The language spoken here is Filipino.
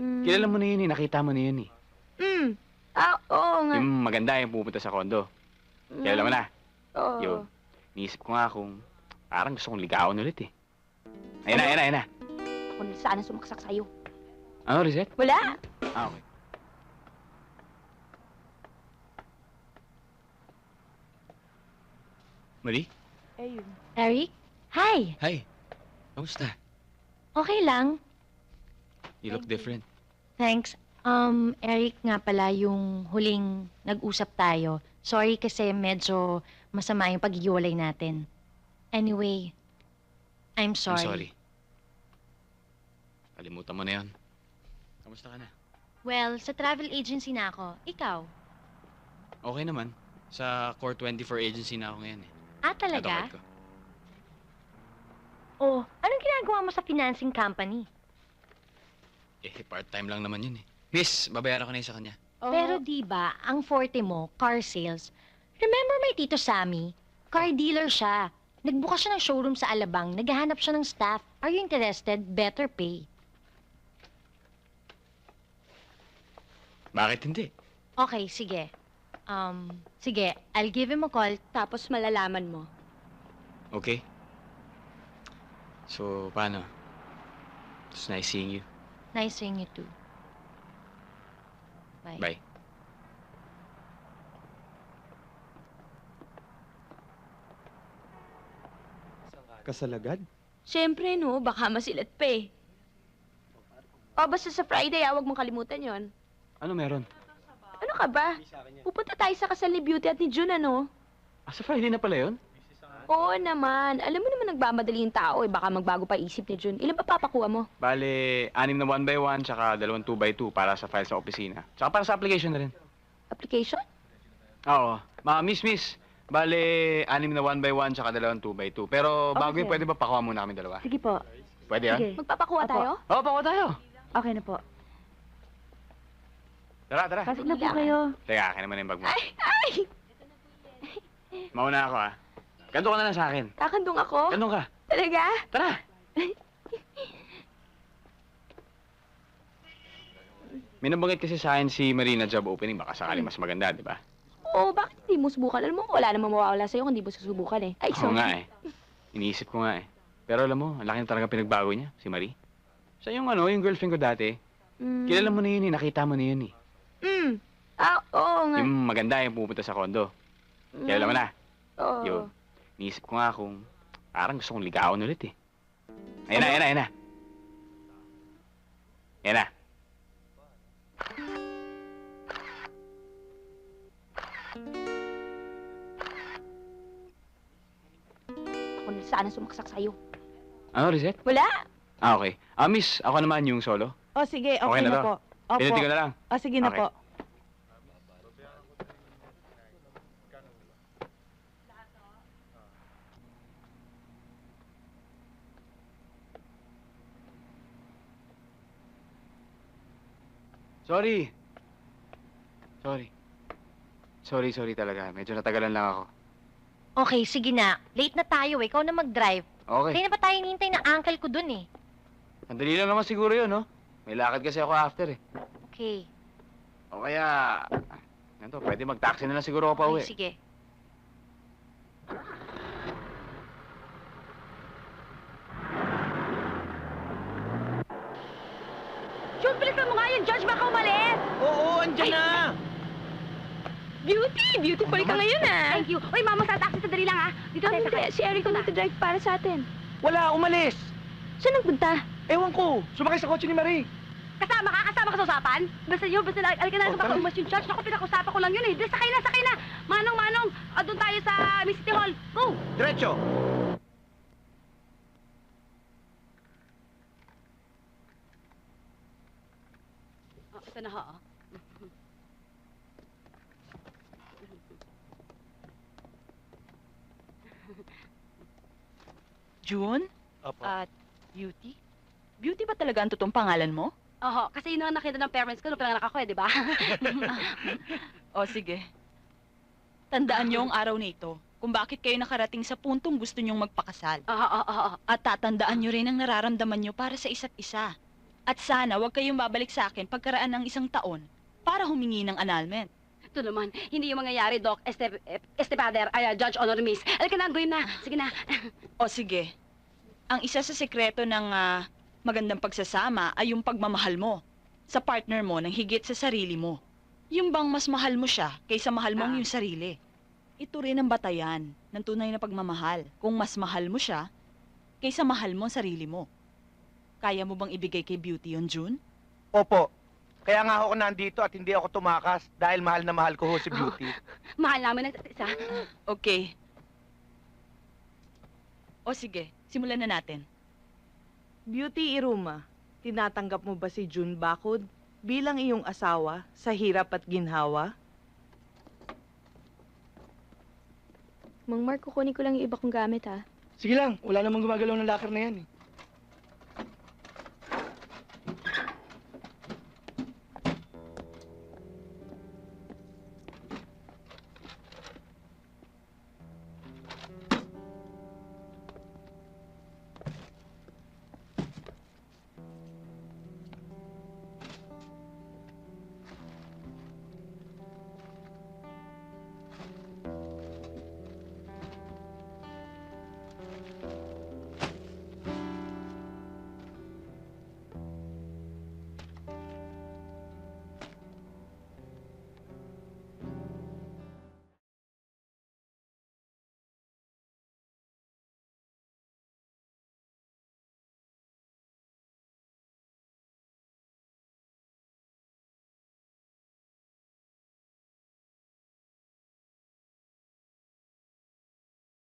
Mm. Kilala mo na yun eh, nakita mo na yun eh. Mm. Ah, oo nga. Yung maganda yung pupunta sa kondo. Mm. Kilala mo na. Oo. Yun. Niisip ko nga kung parang gusto kong ligawan ulit eh. Ayun na, ayun na, ayun na. Ako na sana sumaksak sa'yo. Ano, Reset? Wala. Ah, okay. Mali? Ayun. Eric? Hi! Hi. Kamusta? Okay lang. You look different. Thanks. Um, Eric nga pala yung huling nag-usap tayo. Sorry kasi medyo masama yung paghihiwalay natin. Anyway, I'm sorry. I'm sorry. Kalimutan mo na yun. Kamusta ka na? Well, sa travel agency na ako. Ikaw? Okay naman. Sa Core 24 agency na ako ngayon eh. Ah, talaga? card ko. Oh, anong ginagawa mo sa financing company? Eh, part-time lang naman yun eh. Miss, babayaran ko na yun sa kanya. Oo. Pero di ba, ang forte mo, car sales. Remember my Tito Sammy? Car dealer siya. Nagbukas siya ng showroom sa Alabang. Naghahanap siya ng staff. Are you interested? Better pay. Bakit hindi? Okay, sige. Um, sige, I'll give him a call. Tapos malalaman mo. Okay. So, paano? It's nice seeing you. Nice seeing you too. Bye. Bye. Kasalagad? Siyempre, no. Baka masilat pa eh. O, basta sa Friday, ah, huwag mong kalimutan yon. Ano meron? Ano ka ba? Pupunta tayo sa kasal ni Beauty at ni June, ano? Ah, sa Friday na pala yun? Oo naman. Alam mo naman nagmamadali yung tao eh. Baka magbago pa isip ni June. Ilan pa papakuha mo? Bale, anim na 1 by 1 tsaka dalawang 2 by 2 para sa file sa opisina. Tsaka para sa application na rin. Application? Oo. Ma, miss, miss. Bale, anim na 1 by 1 tsaka dalawang 2 by 2. Pero bago Okay. yun, pwede ba pakuha muna kami dalawa? Sige po. Pwede yan? Sige. Magpapakuha Opo. tayo? Oo, pakuha tayo. Okay na po. Tara, tara. Pasok na po kayo. Teka, akin naman yung bag mo. Ay! Ay! Mauna ako ah. Ganto ka na lang sa akin. Kakandong ako? Ganto ka. Talaga? Tara. May nabanggit kasi sa akin si Marina job opening. Baka sakali mas maganda, di ba? Oo, bakit hindi mo subukan? Alam mo, wala namang mawawala sa'yo kung hindi mo susubukan eh. Ay, Oo sorry. nga eh. Iniisip ko nga eh. Pero alam mo, ang laki na talaga pinagbago niya, si Marie. Siya yung ano, yung girlfriend ko dati. Mm. Kilala mo na yun eh, nakita mo na yun eh. Mm. Ah, oo nga. Yung maganda yung pupunta sa kondo. Mm. Kilala mo na. Oo. Yun. Iniisip ko nga kung parang gusto kong ligawan ulit eh. Ayan na, ayan na, ayan na. Ayan na. Ako na sana sumaksak sa'yo. Ano, Reset? Wala. Ah, okay. Ah, miss, ako naman yung solo. O sige, okay, Okay na na, to? po. Opo. Ko na lang. O sige na Okay. po. Sorry. Sorry. Sorry, sorry talaga. Medyo natagalan lang ako. Okay, sige na. Late na tayo eh. Ikaw na mag-drive. Okay. Kaya na pa tayo hinihintay ng uncle ko dun eh. Sandali lang naman siguro yun, no? May lakad kasi ako after eh. Okay. O kaya... Ganito, pwede mag-taxi na lang siguro ako pa uwi. Okay, sige. Bilisan mo nga yung judge, baka umalis! Oo, andyan na! Beauty! Beautiful ka ngayon ah! Thank you. Uy, mama, sa taxi, sandali lang ah. Dito tayo sa kaya. Si Eric ang drive para sa atin. Wala, umalis! Saan nagpunta? Ewan ko, sumakay sa kotse ni Marie. Kasama ka? Kasama ka sa usapan? Basta yun, basta na, alika na Oh, sa baka tara. umas yung judge. Naku, pinag-usapan ko lang yun eh. Di, sakay na, sakay na! Manong, manong! Doon tayo sa Miss City Hall. Go! Diretso! Ito na ho. oh. June? Opo. At Beauty? Beauty ba talaga ang totoong pangalan mo? Oho, kasi yun ang nakita ng parents ko nung pinanganak ako eh, di ba? O sige. Tandaan niyo ang araw na ito kung bakit kayo nakarating sa puntong gusto niyong magpakasal. Oo, oo, oo. At tatandaan niyo rin ang nararamdaman niyo para sa isa't isa. At sana huwag kayong babalik sa akin pagkaraan ng isang taon para humingi ng annulment. Ito naman, hindi yung mangyayari, Doc. Este, Estepader, ay, ah, Judge Honor Miss. Alika na, gawin na. Sige na. O sige, ang isa sa sekreto ng ah, magandang pagsasama ay yung pagmamahal mo sa partner mo ng higit sa sarili mo. Yung bang mas mahal mo siya kaysa mahal mo Ah. iyong sarili. Ito rin ang batayan ng tunay na pagmamahal. Kung mas mahal mo siya kaysa mahal mo ang sarili mo. Kaya mo bang ibigay kay Beauty yon June? Opo. Kaya nga ako nandito at hindi ako tumakas dahil mahal na mahal ko ho si Beauty. Mahal namin ang isa. Okay. O sige, simulan na natin. Beauty Iruma, tinatanggap mo ba si June Bakod bilang iyong asawa sa hirap at ginhawa? Mang Mark, kukunin ko lang yung iba kong gamit, ha? Sige lang, wala namang gumagalaw ng locker na yan eh.